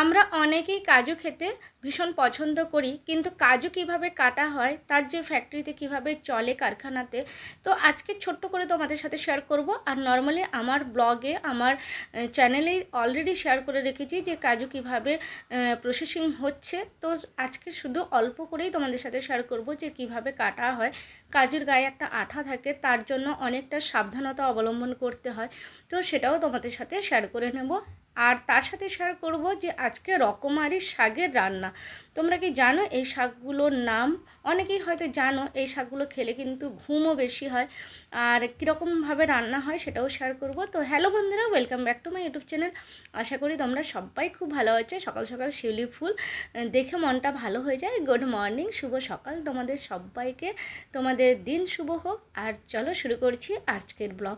আমরা অনেকেই কাজু খেতে ভীষণ পছন্দ করি, কিন্তু কাজু কীভাবে কাটা হয়, তার যে ফ্যাক্টরিতে কীভাবে চলে কারখানাতে, তো আজকে ছোট্ট করে তোমাদের সাথে শেয়ার করব। আর নর্মালি আমার ব্লগে আমার চ্যানেলে অলরেডি শেয়ার করে রেখেছি যে কাজু কীভাবে প্রসেসিং হচ্ছে। তো আজকে শুধু অল্প করেই তোমাদের সাথে শেয়ার করব যে কীভাবে কাটা হয় কাজের গায়ে একটা আঠা থাকে, তার জন্য অনেকটা সাবধানতা অবলম্বন করতে হয়। তো সেটাও তোমাদের সাথে শেয়ার করে নেব। আর তার সাথে শেয়ার করব যে আজকে রকমারি শাকের রান্না। তোমরা কি জানো এই শাকগুলোর নাম? অনেকেই হয়তো জানো এই শাকগুলো খেলে কিন্তু ঘুমও বেশি হয়। আর কীরকমভাবে রান্না হয় সেটাও শেয়ার করব। তো হ্যালো বন্ধুরা welcome back to my YouTube channel আশা করি তোমরা সবাই খুব ভালো আছে। সকাল সকাল শিউলি ফুল দেখে মনটা ভালো হয়ে যায়। গুড মর্নিং শুভ সকাল তোমাদের সবাইকে। তোমাদের দিন শুভ হোক। আর চলো শুরু করছি আজকের ব্লগ।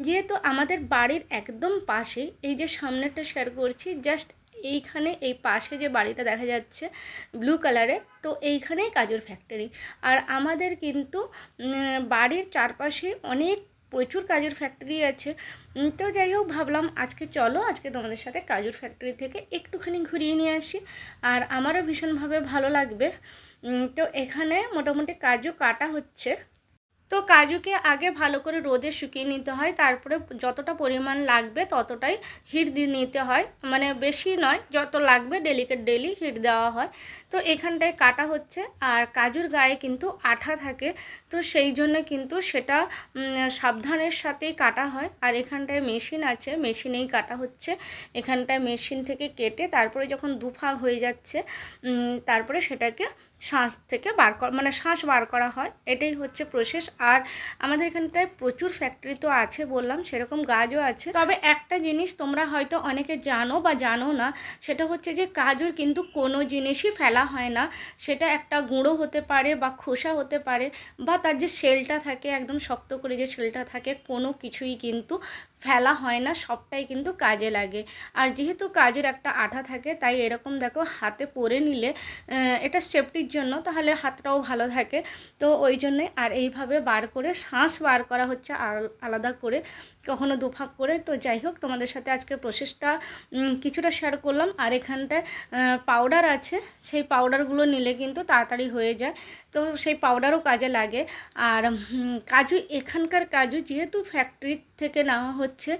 যেহেতু আমাদের বাড়ির একদম পাশে এই যে সামনেটা শেয়ার করছি জাস্ট এইখানে এই পাশে যে বাড়িটা দেখা যাচ্ছে ব্লু কালারের তো এইখানেই কাজুর ফ্যাক্টরি আর আমাদের কিন্তু বাড়ির চারপাশে অনেক প্রচুর কাজুর ফ্যাক্টরি আছে। তো যাই হোক, ভাবলাম আজকে চলো, আজকে তোমাদের সাথে কাজুর ফ্যাক্টরি থেকে একটুখানি ঘুরিয়ে নিয়ে আসি। আর আমারও ভীষণভাবে ভালো লাগবে। তো এখানে মোটামুটি কাজু কাটা হচ্ছে। তো কাজুকে আগে ভালো করে রোদে শুকিয়ে নিতে হয়, তারপরে যতটা পরিমাণ লাগবে ততটাই হিট দিয়ে নিতে হয়। মানে বেশি নয়, যত লাগবে ডেলিকেট ডেলি হিট দেওয়া হয়। তো এখানটায় কাটা হচ্ছে আর কাজুর গায়ে কিন্তু আঠা থাকে, তো সেই জন্য কিন্তু সেটা সাবধানের সাথেই কাটা হয়। আর এখানটায় মেশিন আছে মেশিনেই কাটা হচ্ছে। এখানটায় মেশিন থেকে কেটে তারপরে যখন দুফাগ হয়ে যাচ্ছে তারপরে সেটাকে শ্বাস থেকে বার করা মানে শ্বাস বার করা হয়, এটাই হচ্ছে প্রসেস আর আমাদের এখানটায় প্রচুর ফ্যাক্টরি তো আছে বললাম, সেরকম গাছও আছে। তবে একটা জিনিস তোমরা হয়তো অনেকে জানো বা জানো না, সেটা হচ্ছে যে কাজুর কিন্তু কোনো জিনিসই ফেলা হয় না। সেটা একটা গুঁড়ো হতে পারে বা খোসা হতে পারে, বা তার যে সেলটা থাকে, একদম শক্ত করে যে সেলটা থাকে, কোনো কিছুই কিন্তু ফেলা হয় না, সবটাই কিন্তু কাজে লাগে। আর যেহেতু কাজের একটা আঠা থাকে, তাই এরকম দেখো হাতে পরে নিলে এটা সেফটির জন্য তাহলে হাতটাও ভালো থাকে। তো ওই জন্যই আর এইভাবে বার করে, শ্বাস বার করা হচ্ছে আলাদা করে, কখনো দুফাক করে। তো যাই হোক, তোমাদের সাথে আজকে প্রসেসটা কিছুটা শেয়ার করলাম। আর এখানটায় পাউডার আছে, সেই পাউডারগুলো নিলে কিন্তু তাড়াতাড়ি হয়ে যায়। তো সেই পাউডারও কাজে লাগে। আর কাজু, এখানকার কাজু যেহেতু ফ্যাক্টরি থেকে নেওয়া হচ্ছে।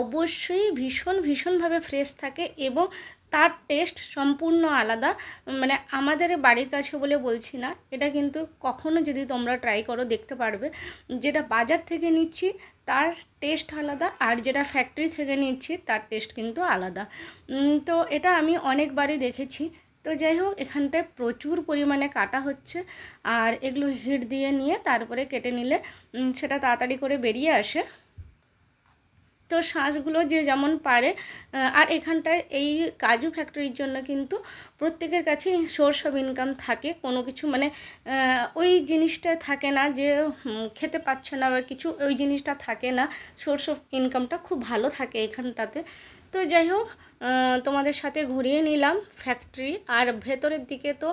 অবশ্যই ভীষণ, ভীষণভাবে ফ্রেশ থাকে এবং তার টেস্ট সম্পূর্ণ আলাদা। মানে আমাদের বাড়ির কাছে বলে বলছি না, এটা কিন্তু কখনো যদি তোমরা ট্রাই করো দেখতে পারবে। যেটা বাজার থেকে নিচ্ছি, তার টেস্ট আলাদা আর যেটা ফ্যাক্টরি থেকে নিচ্ছি, তার টেস্ট কিন্তু আলাদা। তো এটা আমি অনেকবারই দেখেছি। তো যাই হোক, এখানটায় প্রচুর পরিমাণে কাটা হচ্ছে। আর এগুলো হিট দিয়ে নিয়ে তারপরে কেটে নিলে সেটা তাড়াতাড়ি করে বেরিয়ে আসে। তো শ্বাসগুলো যে যেমন পারে আর এখানটায় এই কাজু ফ্যাক্টরির জন্য কিন্তু প্রত্যেকের কাছে সোর্স অফ ইনকাম থাকে। কোনো কিছু মানে ওই জিনিসটা থাকে না যে খেতে পাচ্ছে না বা কিছু, ওই জিনিসটা থাকে না। সোর্স অফ ইনকামটা খুব ভালো থাকে এখানটাতে। তো যাই হোক তোমাদের সাথে ঘুরিয়ে নিলাম ফ্যাক্টরি আর ভেতরের দিকে তো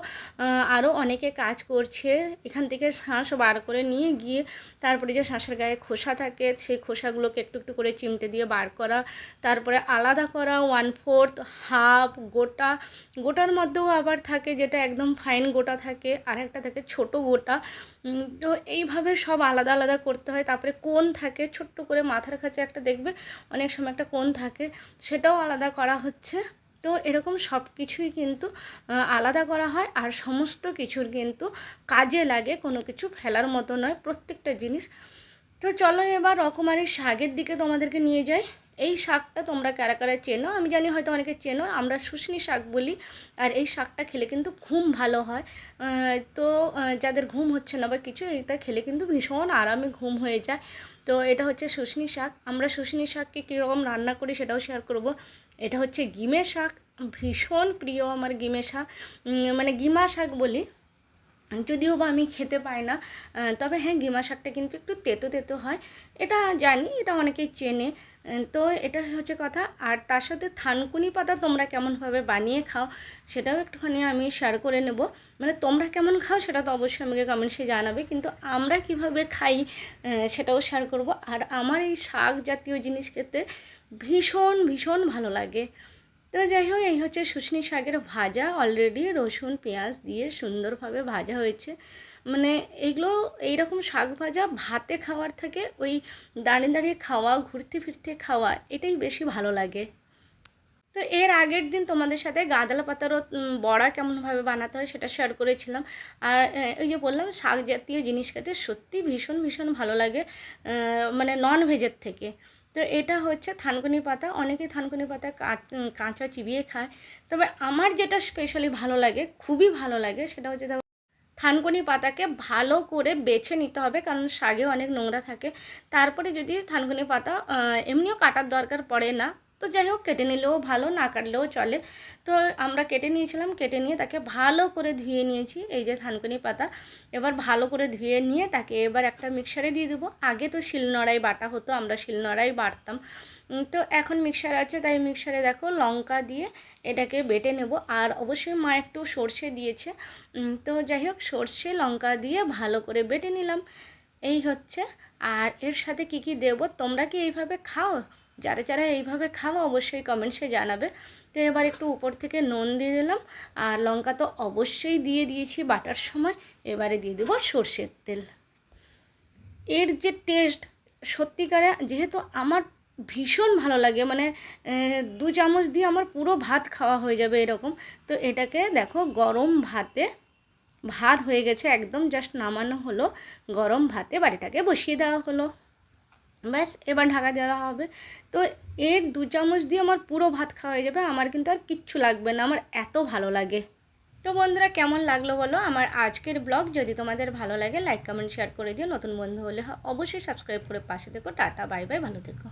আরও অনেকে কাজ করছে। এখান থেকে শ্বাস বার করে নিয়ে গিয়ে তারপরে যে শ্বাসের গায়ে খোসা থাকে, সেই খোসাগুলোকে একটু একটু করে চিমটে দিয়ে বার করা। তারপরে আলাদা করা ওয়ান ফোর্থ হাফ গোটা। গোটার মধ্যেও আবার থাকে যেটা একদম ফাইন গোটা থাকে আর একটা থাকে ছোট গোটা। তো এইভাবে সব আলাদা আলাদা করতে হয়। তারপরে কোন থাকে, ছোট্ট করে মাথার কাছে একটা দেখবে, অনেক সময় একটা কোন থাকে, সেটাও আলাদা করা হচ্ছে। তো এরকম সব কিছুই কিন্তু আলাদা করা হয় আর সমস্ত কিছুর কিন্তু কাজে লাগে কোনো কিছু ফেলার মতো নয়। প্রত্যেকটা জিনিস তো চলো এবার রকমারি শাকের দিকে তোমাদেরকে নিয়ে যাই। এই শাকটা তোমরা কারা কারা চেনো? আমি জানি হয়তো অনেকে চেনো, আমরা শুশনি শাক বলি। আর এই শাকটা খেলে কিন্তু ঘুম ভালো হয়। তো যাদের ঘুম হচ্ছে না বা কিছু, এটা খেলে কিন্তু ভীষণ আরামে ঘুম হয়ে যায়। তো এটা হচ্ছে শুশনি শাক। আমরা শুশনি শাককে কীরকম রান্না করি সেটাও শেয়ার করব। এটা হচ্ছে গিমে শাক। ভীষণ প্রিয় আমার গিমে শাক। মানে গিমা শাক বলি। যদিও বা আমি খেতে পাই না তবে হ্যাঁ গিমা শাকটা কিন্তু একটু তেতো তেতো হয়। এটা জানি, এটা অনেকেই চেনে। তো এটা হচ্ছে কথা। আর তার সাথে থানকুনি পাতা তোমরা কেমনভাবে বানিয়ে খাও, সেটাও একটুখানি আমি শেয়ার করে নেব। মানে তোমরা কেমন খাও, সেটা তো অবশ্যই আমাকে কমেন্টসে জানাবে। কিন্তু আমরা কীভাবে খাই সেটাও শেয়ার করব। আর আমার এই শাক জাতীয় জিনিস খেতে ভীষণ ভীষণ ভালো লাগে। তো যাই হোক এই হচ্ছে শুশনি শাকের ভাজা। অলরেডি রসুন, পেঁয়াজ দিয়ে সুন্দরভাবে ভাজা হয়েছে। মানে এইগুলো এইরকম শাক ভাজা ভাতে খাওয়ার থেকে ওই দাঁড়িয়ে দাঁড়িয়ে খাওয়া, ঘুরতে ফিরতে খাওয়া, এটাই বেশি ভালো লাগে। তো এর আগের দিন তোমাদের সাথে গাঁদালা পাতারও বড়া কেমনভাবে বানাতে হয় সেটা শেয়ার করেছিলাম। আর ওই যে বললাম, শাক জাতীয় জিনিস খেতে সত্যি ভীষণ ভীষণ ভালো লাগে মানে নন ভেজের থেকে। তো এটা হচ্ছে থানকুনি পাতা। অনেকে থানকুনি পাতা কাঁচ- চিবিয়ে খায়। তবে আমার যেটা স্পেশালি ভালো লাগে, খুবই ভালো লাগে, সেটা হচ্ছে থানকুনি পাতাকে ভালো করে বেছে নিতে হবে, কারণ শাগে অনেক নোংরা থাকে। তারপরে যদি থানকুনি পাতা এমনিও কাটার দরকার পড়ে না তো যাই হোক, কেটে নিলেও ভালো, না কাটলেও চলে। তো আমরা কেটে নিয়েছিলাম, কেটে নিয়ে তাকে ভালো করে ধুয়ে নিয়েছি, এই যে থানকুনি পাতা। এবার ভালো করে ধুয়ে নিয়ে তাকে এবার একটা মিক্সারে দিয়ে দেবো। আগে তো শিলনোড়াই বাটা হতো, আমরা শিলনোড়াই বাটতাম। তো এখন মিক্সার আছে, তাই মিক্সারে দেখো লঙ্কা দিয়ে এটাকে বেটে নেব। আর অবশ্যই মা একটু সর্ষে দিয়েছে। তো যাই হোক, সর্ষে, লঙ্কা দিয়ে ভালো করে বেটে নিলাম। এই হচ্ছে। আর এর সাথে কি কি দেব, তোমরা কি এইভাবে খাও? যারা যারা এইভাবে খাও অবশ্যই কমেন্টসে জানাবে। তো এবার একটু উপর থেকে নুন দিয়ে দিলাম। আর লঙ্কা তো অবশ্যই দিয়ে দিয়েছি বাটার সময়। এবারে দিয়ে দেবো সর্ষের তেল। এর যে টেস্ট সত্যিকারে যেহেতু আমার ভীষণ ভালো লাগে মানে দু চামচ দিয়ে আমার পুরো ভাত খাওয়া হয়ে যাবে এরকম। তো এটাকে দেখো গরম ভাতে, ভাত হয়ে গেছে, একদম জাস্ট নামানো হলো। গরম ভাতে বাড়িটাকে বসিয়ে দেওয়া হলো। ব্যাস, এবার ঢাকা দেওয়া হবে। তো এর দু চামচ দিয়ে আমার পুরো ভাত খাওয়া হয়ে যাবে, আমার কিন্তু আর কিচ্ছু লাগবে না, আমার এত ভালো লাগে। তো বন্ধুরা, কেমন লাগল বলো? আমার আজকের ব্লগ যদি তোমাদের ভালো লাগে লাইক কমেন্ট শেয়ার করে দিও। নতুন বন্ধু হলে অবশ্যই সাবস্ক্রাইব করে পাশে থেকো। টাটা বাই বাই ভালো থেকো।